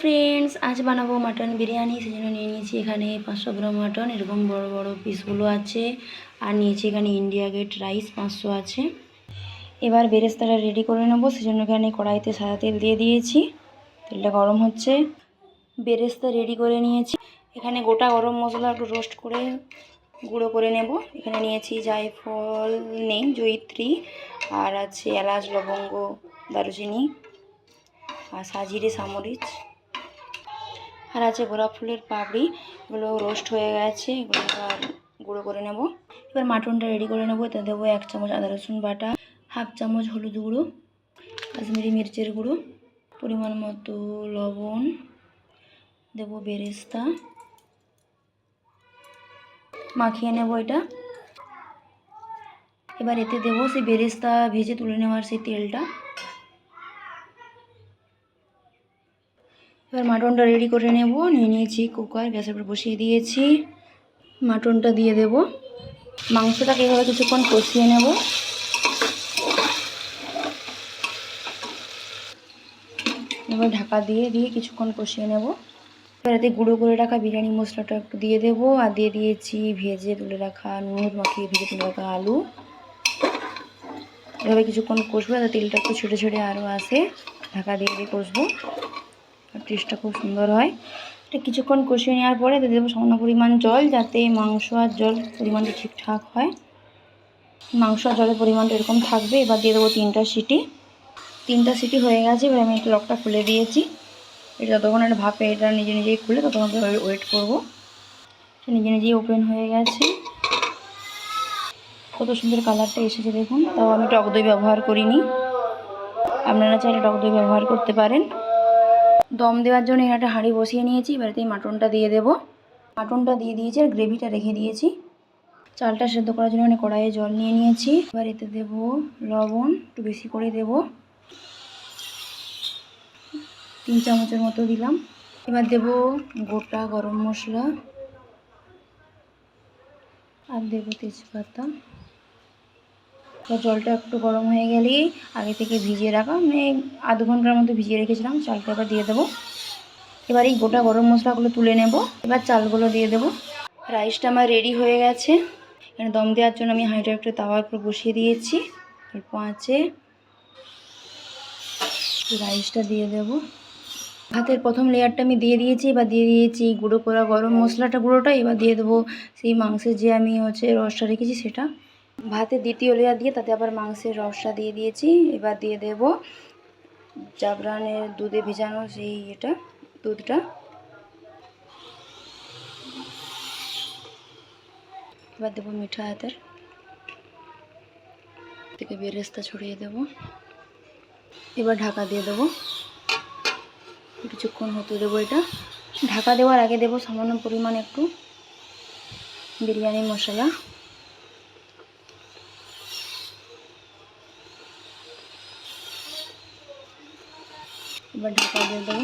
Friends আজ বানাবো mutton biryani. সেজন্য নিয়ে নিয়েছি এখানে পাঁচশো গ্রাম মাটন এরকম বড় বড় পিসগুলো আছে। আর নিয়েছি এখানে ইন্ডিয়া গেট রাইস পাঁচশো আছে। এবার বেরেস্তাটা রেডি করে নেব, সেজন্য এখানে কড়াইতে সাদা তেল দিয়ে দিয়েছি। তেলটা গরম হচ্ছে। বেরেস্তা রেডি করে নিয়েছি। এখানে গোটা গরম মশলা একটু রোস্ট করে গুঁড়ো করে নেব। এখানে নিয়েছি জায়ফল, নেই, জয়িত্রী, আর আছে এলাচ, লবঙ্গ, দারুচিনি, আর সাজিরে সামরিচ। আর আছে গোলাপ ফুলের পাপড়ি, এগুলো রোস্ট হয়ে গেছে, এগুলো গুঁড়ো করে নেব। এবার মাটনটা রেডি করে নেব, এতে দেবো এক চামচ আদা রসুন বাটা হাফ চামচ হলুদ গুঁড়ো, কাশ্মীরি মির্চের গুঁড়ো, পরিমাণ মতো লবণ, দেবো বেরেস্তা। মাখিয়ে নেব এটা। এবার এতে দেবো সেই বেরেস্তা ভেজে তুলে নেওয়ার সেই তেলটা। এবার মাটনটা রেডি করে নেব। নিয়ে নিয়েছি কুকার গ্যাসের উপর বসিয়ে দিয়েছি। মাটনটা দিয়ে দেব। মাংসটাকে এভাবে কিছুক্ষণ কষিয়ে নেব। এবার ঢাকা দিয়ে দিয়ে কিছুক্ষণ কষিয়ে নেব। এবার এতে গুঁড়ো করে রাখা বিরিয়ানি মশলাটা একটু দিয়ে দেবো। আর দিয়ে দিয়েছি ভেজে তুলে রাখা নুন, মাখিয়ে ভেজে তুলে রাখা আলু। এভাবে কিছুক্ষণ কষবো, যাতে তেলটা একটু ছেড়ে ছেড়ে আরও আসে। ঢাকা দিয়ে দিয়ে কষবো। টেস্টটা খুব সুন্দর হয়। এটা কিছুক্ষণ কষিয়ে নেওয়ার পরে দিয়ে দেবো সামান্য পরিমাণ জল যাতে মাংস আর জল পরিমাণটা ঠিকঠাক হয়। মাংস আর জলের পরিমাণটা এরকম থাকবে। এবার দিয়ে দেবো তিনটা সিটি। তিনটা সিটি হয়ে গেছে। এবার আমি একটু লকটা খুলে দিয়েছি। এটা যতক্ষণ একটা ভাপে এটা নিজে নিজেই খুলে ততক্ষণ ওয়েট করব। নিজে নিজেই ওপেন হয়ে গেছে। কত সুন্দর কালারটা এসেছে দেখুন। তাও আমি টক দই ব্যবহার করিনি। আপনারা চাইলে টক দই ব্যবহার করতে পারেন। দম দেওয়ার জন্য এখানে একটা হাঁড়ি বসিয়ে নিয়েছি এবারেতে মাটনটা দিয়ে দেবো। মাটনটা দিয়ে দিয়েছি আর গ্রেভিটা রেখে দিয়েছি। চালটা সেদ্ধ করার জন্য এখানে কড়াইয়ে জল নিয়ে নিয়েছি। এবার এতে দেবো লবণ, একটু বেশি করে দেবো। তিন চামচের মতো দিলাম। এবার দেব গোটা গরম মশলা। আর দেবো তেজপাতা। এবার জলটা একটু গরম হয়ে গেলেই আগে থেকে ভিজিয়ে রাখা। মানে আধ ঘণ্টার মতো ভিজিয়ে রেখেছিলাম, চালটা এবার দিয়ে দেবো। এবার এই গোটা গরম মশলাগুলো তুলে নেব, এবার চালগুলো দিয়ে দেবো। রাইসটা আমার রেডি হয়ে গেছে। এখানে দম দেওয়ার জন্য আমি হাঁড়িটা একটু তাওয়ার উপর বসিয়ে দিয়েছি। অল্প আছে রাইসটা দিয়ে দেবো। ভাতের প্রথম লেয়ারটা আমি দিয়ে দিয়েছি, এবার দিয়ে দিয়েছি গুঁড়ো করা গরম মশলাটা গুঁড়োটা, এবার দিয়ে দেবো সেই মাংসের যে আমি হচ্ছে রসটা রেখেছি সেটা। ভাতের দ্বিতীয় লেয়ার দিয়ে তাতে আবার মাংসের রসটা দিয়ে দিয়েছি। এবার দিয়ে দেব জাবরানের দুধে ভেজানো সেই এটা, দুধটা। এবার দেবো মিঠা হাতের থেকে বেরেস্তা ছড়িয়ে দেব। এবার ঢাকা দিয়ে দেবো। কিছুক্ষণ হতে দেবো এটা। ঢাকা দেওয়ার আগে দেবো সামান্য পরিমাণ একটু বিরিয়ানি মশলা। এবার ঢাকা দিয়ে দেবো